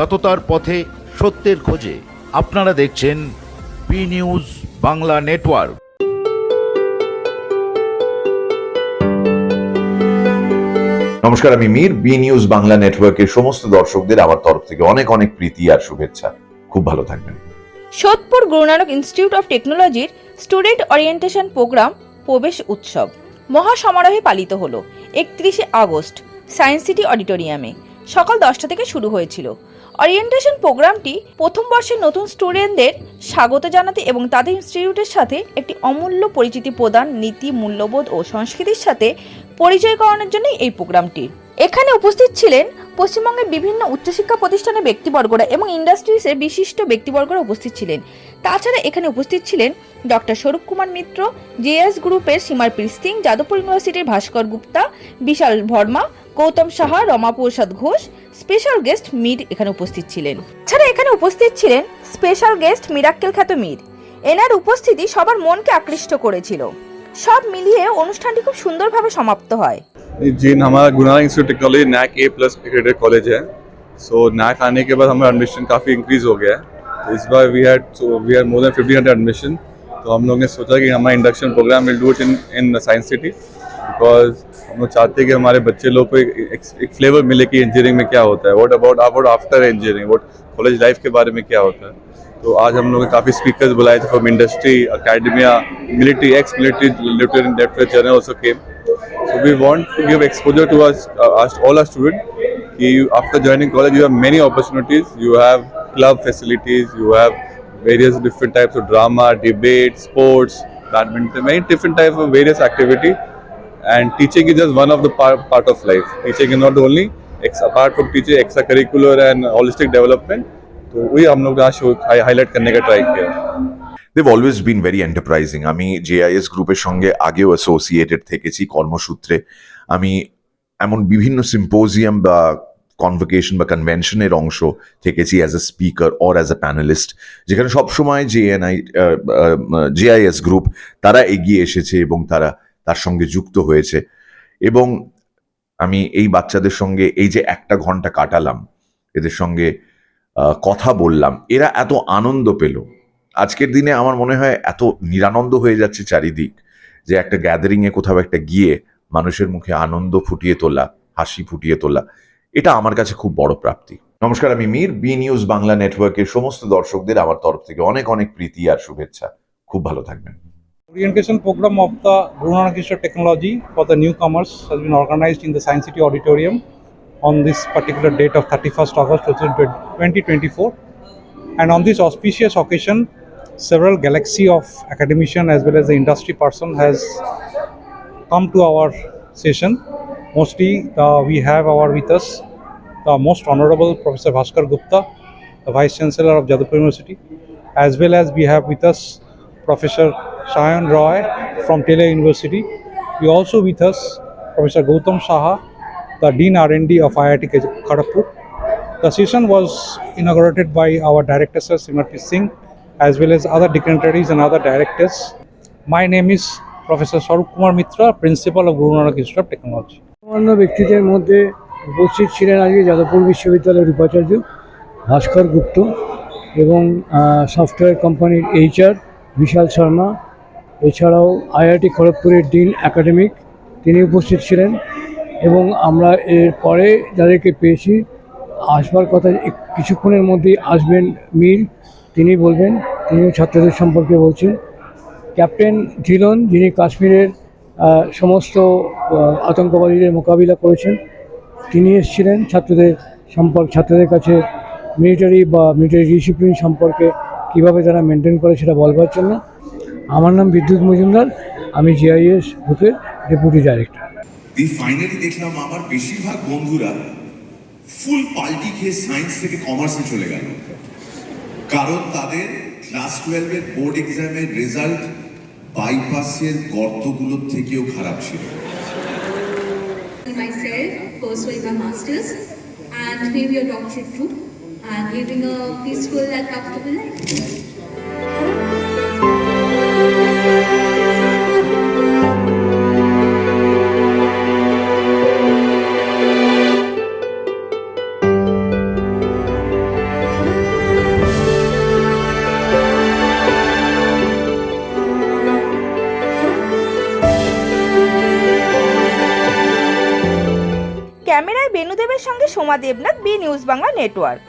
সততার পথে সত্যের খোঁজে আপনারা দেখছেন বি নিউজ বাংলা নেটওয়ার্ক। নমস্কার আমি মীর। বি নিউজ বাংলা নেটওয়ার্কের সমস্ত দর্শকদের আমার তরফ থেকে অনেক অনেক প্রীতি আর শুভেচ্ছা। খুব ভালো থাকবেন। সোদপুর গুরুনানক ইনস্টিটিউট অফ টেকনোলজির স্টুডেন্ট ওরিয়েন্টেশন প্রোগ্রাম প্রবেশ উৎসব মহাসমারোহে পালিত হলো একত্রিশে আগস্ট সায়েন্স সিটি অডিটোরিয়ামে। সকাল দশটা থেকে শুরু হয়েছিল। ওরিয়েন্টেশন প্রোগ্রামটি প্রথম বর্ষের নতুন স্টুডেন্টদের স্বাগত জানাতে এবং তাদের ইনস্টিটিউটের সাথে একটি অমূল্য পরিচিতি প্রদান, নীতি, মূল্যবোধ ও সংস্কৃতির সাথে পরিচয় করানোর জন্যই এই প্রোগ্রামটি এখানে উপস্থিত ছিলেন পশ্চিমবঙ্গের বিভিন্ন উচ্চশিক্ষা প্রতিষ্ঠানের ব্যক্তিবর্গরা এবং ইন্ডাস্ট্রিজের বিশিষ্ট ব্যক্তিবর্গরা উপস্থিত ছিলেন। তাছাড়া এখানে উপস্থিত ছিলেন ডক্টর স্বরূপ কুমার মিত্র জেএস গ্রুপের সীমারপ্রীত সিং, যাদবপুর ইউনিভার্সিটির ভাস্কর গুপ্তা, বিশাল ভর্মা গৌতম সাহা রমা প্রসাদ ঘোষ স্পেশাল গেস্ট মীর এখানে উপস্থিত ছিলেন ছাড়া এখানে উপস্থিত ছিলেন স্পেশাল গেস্ট মিরাক্কেল খ্যাত মীর এনার উপস্থিতি সবার মনকে আকৃষ্ট করেছিল সব মিলিয়ে অনুষ্ঠানটি খুব সুন্দরভাবে সমাপ্ত হয় जी हमारा Gurunanak institute technology NAAC A plus credit college है सो नैक आने के बाद हमारा एडमिशन काफ़ी इंक्रीज हो गया है तो इस बार we had we are more than fifty hundred admission तो हम लोग ने सोचा कि हमारा induction programme will do it in in science city because हम लोग चाहते हैं कि हमारे बच्चे लोग को एक, फ्लेवर मिले कि इंजीनियरिंग में क्या होता है। What about about after engineering what college life के बारे में क्या होता है? तो आज हम लोग काफ़ी स्पीकर्स बुलाए थे from industry academia military ex military lieutenant lieutenant general also came so we want to give exposure to us all our student कि after joining college you have many opportunities you have club facilities you have various different types of drama debate sports badminton many different type of various activity And teaching is just one of the part, part of life. Teaching is not only ex, apart from teaching extracurricular and holistic development. तो वही हम लोग आज highlight करने का try किया Dev always been very enterprising আমি JIS গ্রুপের সঙ্গে আগেও অ্যাসোসিয়েটেড থেকেছি কর্মসূত্রে আমি এমন বিভিন্ন সিম্পোজিয়াম বা কনভোকেশন বা কনভেনশনের অংশ থেকেছি as a speaker or as a panellist যেখানে সবসময় জেএনআই জেআইএস গ্রুপ তারা এগিয়ে এসেছে এবং তারা তার সঙ্গে যুক্ত হয়েছে। এবং আমি এই বাচ্চাদের সঙ্গে এই যে একটা ঘণ্টা কাটালাম, এদের সঙ্গে কথা বললাম, এরা এত আনন্দ পেল। আজকের দিনে আমার মনে হয় এত নিরানন্দ হয়ে যাচ্ছে চারিদিক যে একটা গ্যাদারিংয়ে কোথাও একটা গিয়ে মানুষের মুখে আনন্দ ফুটিয়ে তোলা, হাসি ফুটিয়ে তোলা, এটা আমার কাছে খুব বড় প্রাপ্তি। নমস্কার, আমি মীর, বি নিউজ বাংলা নেটওয়ার্কের সমস্ত দর্শকদের আমার তরফ থেকে অনেক অনেক প্রীতি আর শুভেচ্ছা। খুব ভালো থাকবেন। Orientation program of the of Technology for the newcomers has been organized in the Science City Auditorium on this particular date of 31st August 2024. And on this auspicious occasion, several galaxy of academician as well as the industry person has come to our session. Mostly uh, we have our with us the most honorable Professor Bhaskar Gupta, the Vice Chancellor of Jadavpur University, as well as we have with us Professor Shayan Roy from Taylor University. We also with us Professor Gautam Saha, the Dean R&D of IIT Kharagpur. The session was inaugurated by our director Sir Simarpreet Singh, as well as other dignitaries and other directors. My name is Professor Sarup Kumar Mitra, Principal of Guru Nanak Institute of Technology. অন্য ব্যক্তিদের মধ্যে উপস্থিত ছিলেন আজকে যাদবপুর বিশ্ববিদ্যালয়ের উপাচার্য ভাস্কর গুপ্ত এবং software কোম্পানির এইচআর বিশাল শর্মা এছাড়াও আইআইটি খড়গপুরের ডিন একাডেমিক, তিনি উপস্থিত ছিলেন এবং আমরা এর পরে যাদেরকে পেয়েছি, আসবার কথা কিছুক্ষণের মধ্যেই আসবেন মীর তিনি বলবেন, তিনিও ছাত্রদের সম্পর্কে বলছেন। ক্যাপ্টেন ধিলন যিনি কাশ্মীরের সমস্ত আতঙ্কবাদীদের মোকাবিলা করেছেন, তিনি এসেছিলেন ছাত্রদের সম্পর্ক, ছাত্রদের কাছে মিলিটারি বা মিলিটারি ডিসিপ্লিন সম্পর্কে কীভাবে তারা মেনটেন করে সেটা বলবার জন্য। আমার নাম বিদ্যুৎ মজুমদার আমি জিআইএস গ্রুপের ডেপুটি ডাইরেক্টর এই ফাইনালি দেখলাম আমার বেশিরভাগ বন্ধুরা ফুল পাল্টি খেয়ে সায়েন্স থেকে কমার্সে চলে গেল। কারণ তাদের ক্লাস টুয়েলভের বোর্ড এক্সামের রেজাল্ট বাইপাসের গর্তগুলোর থেকেও খারাপ ছিল। myself, pursuing my master's, and maybe a doctorate too, and living a peaceful and comfortable life. ক্যামেরায় বেনুদেবের সঙ্গে Soma Debnath B news Bangla network.